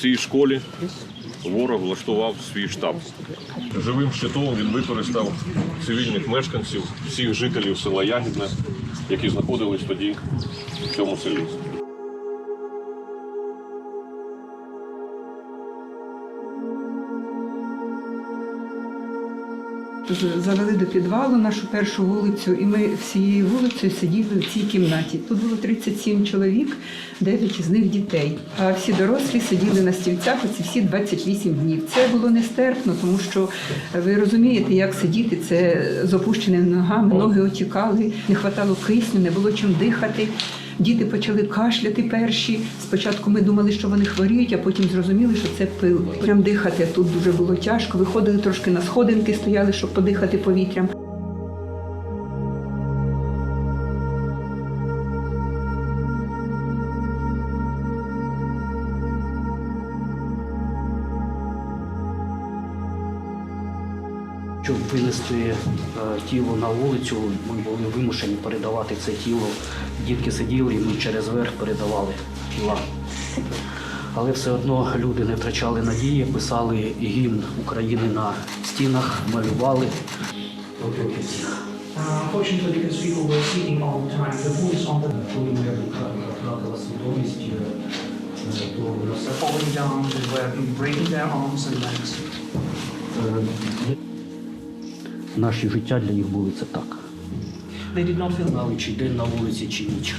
цій школі ворог влаштував свій штаб. Живим щитом він використав цивільних мешканців, всіх жителів села Ягідне, які знаходились тоді в цьому селі. Завели до підвалу нашу першу вулицю, і ми всією вулицею сиділи в цій кімнаті. Тут було 37 чоловік, 9 з них дітей. А всі дорослі сиділи на стільцях оці всі 28 днів. Це було нестерпно, тому що ви розумієте, як сидіти це з опущеними ногами, ноги отікали, не хватало кисню, не було чим дихати. Діти почали кашляти перші. Спочатку ми думали, що вони хворіють, а потім зрозуміли, що це пил. Прям дихати тут дуже було тяжко. Виходили трошки на сходинки, стояли, щоб подихати повітрям. Щоб винести е, тіло на вулицю, ми були вимушені передавати це тіло. Дітки сиділи, і ми через верх передавали тіла. Але все одно люди не втрачали надії, писали гімн України на стінах, малювали. Uh, unfortunately, because people were sleeping all the time, the voice on the Коли ми втратила свідомість, е, е, falling down, they were breaking their arms and legs. Наші життя для них були це так. They did not feel Знали, чи день на вулиці, чи ніч.